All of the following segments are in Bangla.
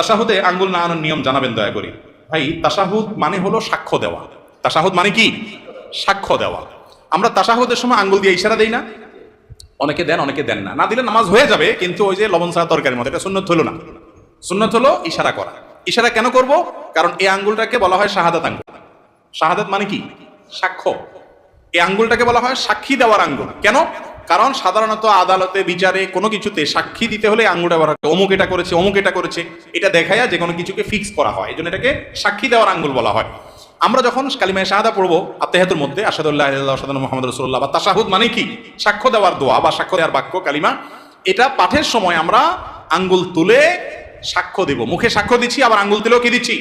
তাসাহুদে আঙ্গুল না আনার নিয়ম জানাবেন দয়া করি। ভাই, তাসাহুদ মানে হলো সাক্ষ্য দেওয়া। তাসাহুদ মানে কি? সাক্ষ্য দেওয়া। আমরা তাসাহুদের সময় আঙ্গুল দিয়ে ইশারা দেই না। অনেকে দেন অনেকে দেন না। না দিলে নামাজ হয়ে যাবে, কিন্তু ওই যে লবণ ছাড়া তরকারির মতো, এটা সুন্নত হলো না। সুন্নত হলো ইশারা করা। ইশারা কেন করব? কারণ এই আঙ্গুলটাকে বলা হয় শাহাদাত আঙ্গুল। শাহাদাত মানে কি? সাক্ষ্য। এই আঙ্গুলটাকে বলা হয় সাক্ষী দেওয়ার আঙ্গুল। কেন? কারণ সাধারণত আদালতে, বিচারে কোনো কিছুতে সাক্ষী দিতে হলে এই আঙ্গুলটা ব্যবহার করে অমুক এটা করেছে, অমুক এটা করেছে। এটা দেখায়া যে কোনো কিছুকে ফিক্স করা হয়। এই জন্য এটাকে সাক্ষী দেওয়ার আঙ্গুল বলা হয়। আমরা যখন কালিমায় শাহাদা পড়ব আত্মাহাতুর মধ্যে আসাদুল্লাহ আসাদ মোহাম্মদ রসুল্লাহ বা তাসাহুদ মানে কি? সাক্ষ্য দেওয়ার দোয়া বা সাক্ষ্য দেওয়ার বাক্য, কালিমা। এটা পাঠের সময় আমরা আঙ্গুল তুলে সাক্ষ্য দেব। মুখে সাক্ষ্য দিচ্ছি, আবার আঙ্গুল তুলেও কি দিচ্ছি?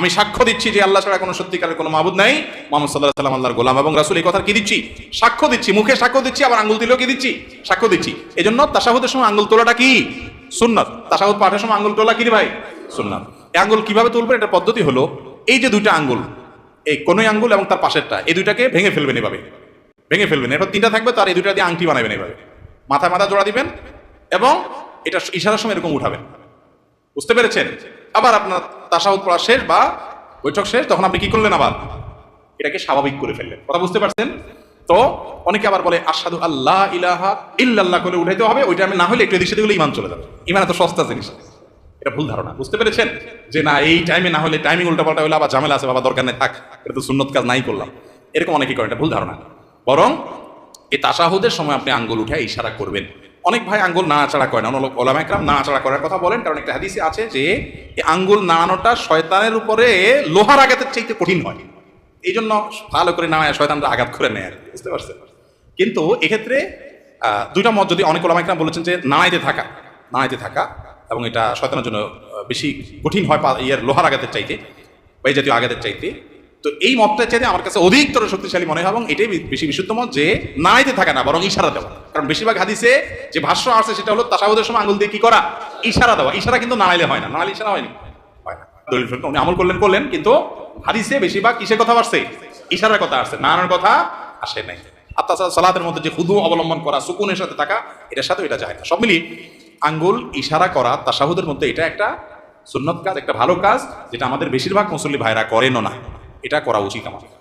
আমি সাক্ষ্য দিচ্ছি যে আল্লাহ ছাড়া কোনো সত্যিকারের কোনো মাবুদ নাই। মোহাম্মদ সাল্লাহ সাল্লাম আল্লাহর গোলাম এবং রাসুল এই কথা কি দিচ্ছি? সাক্ষ্য দিচ্ছি, মুখে সাক্ষ্য দিচ্ছি, আবার আঙ্গুল দিলেও কি দিচ্ছি? সাক্ষ্য দিচ্ছি। এই জন্য তাসাহুদের সময় আঙ্গুল তোলাটা কি? সুন্নত। তাসাহুদ পাঠের সময় আঙ্গুল তোলা কি ভাই? সুন্নত। এই আঙ্গুল কীভাবে তুলবেন? এটা পদ্ধতি হলো, এই যে দুইটা আঙ্গুল, এই কোনোই আঙ্গুল এবং তার পাশেরটা, এই দুইটাকে ভেঙে ফেলবেন এভাবে। ভেঙে ফেলবেন। এরপর তিনটা থাকবে তার এই দুইটা দিয়ে আংটি বানাবেন এভাবে। মাথায় মাথা জোড়া দিবেন এবং এটা ইশারার সময় এরকম উঠাবেন। বুঝতে পেরেছেন? আবার আপনার তাসাউদ পড়া শেষ বা বৈঠক শেষ, তখন আপনি কি করলেন আবার? এটাকে স্বাভাবিক করে ফেললেন। কথা বুঝতে পারছেন? তো অনেকে আবার বলে আসাদু আল্লাহ ইলাহা ইল্লাল্লাহ করে উঠাইতে হবে। ওইটা আমি না হলে একটু এদিক হলে ইমান চলে যাবে। ইমান এত সস্তা জিনিস। এটা ভুল ধারণা। বুঝতে পেরেছেন? যে না, এই টাইমে না হলে টাইমিং উল্টাপাল্টা হলে আবার ঝামেলা আছে, বাবা দরকার নেই, থাক, এটা তো সুন্নত কাজ নাই করলাম। এরকম অনেকেই করে, এটা ভুল ধারণা। বরং এই তাসাহুদের সময় আপনি আঙ্গুল উঠে ইশারা করবেন। অনেক ভাই আঙ্গুল নাড়াচাড়া করে না অনেক ওলামা একরাম নাড়াচাড়া করার কথা বলেন, কারণ একটা হাদিসে আছে যে, এই আঙ্গুল নাড়ানোটা শয়তানের উপরে লোহার আঘাতের চাইতে কঠিন হয়। এই জন্য ভালো করে নাড়ায়, শয়তানরা আঘাত করে নেয় আর বুঝতে পারছেন? কিন্তু এক্ষেত্রে দুইটা মত যদি অনেক ওলামা একরাম বলেছেন যে, নাড়াইতে থাকা নাড়াইতে থাকা এবং এটা শয়তানের জন্য বেশি কঠিন হয় ইয়ের লোহার আঘাতের চাইতে, বা এই জাতীয় আঘাতের চাইতে। তো এই মতটা চাইতে আমার কাছে অধিকতর শক্তিশালী মনে হয় এবং এটাই বেশি বিশুদ্ধ মত যে নাড়াইতে থাকা না, বরং ইশারা দেওয়া। কারণ বেশিরভাগ হাদিসে যে ভাষ্য আছে সেটা হলো তাসাহুদের সময় আঙুল দিয়ে কি করা? ইশারা দেওয়া। ইশারা কিন্তু নাড়াইলে হয় না। নাড়াইলে ইশারা হয়নি হয় না। দলিল উনি আমল করলেন করলেন, কিন্তু হাদিসে বেশিরভাগ কিসের কথা আসছে? ইশারার কথা আসছে। নাড়ানোর কথা আসে নাই। আর তাছাড়া সালাতের মধ্যে যে হুদু অবলম্বন করা, সুকুনের সাথে থাকা, এটার সাথে এটা যায় না। সব মিলিয়ে আঙ্গুল ইশারা করা তাসাহুদের মধ্যে এটা একটা সুন্নত কাজ, একটা ভালো কাজ, যেটা আমাদের বেশিরভাগ মুসল্লি ভাইরা করেনও না। এটা করা উচিত আমাদের।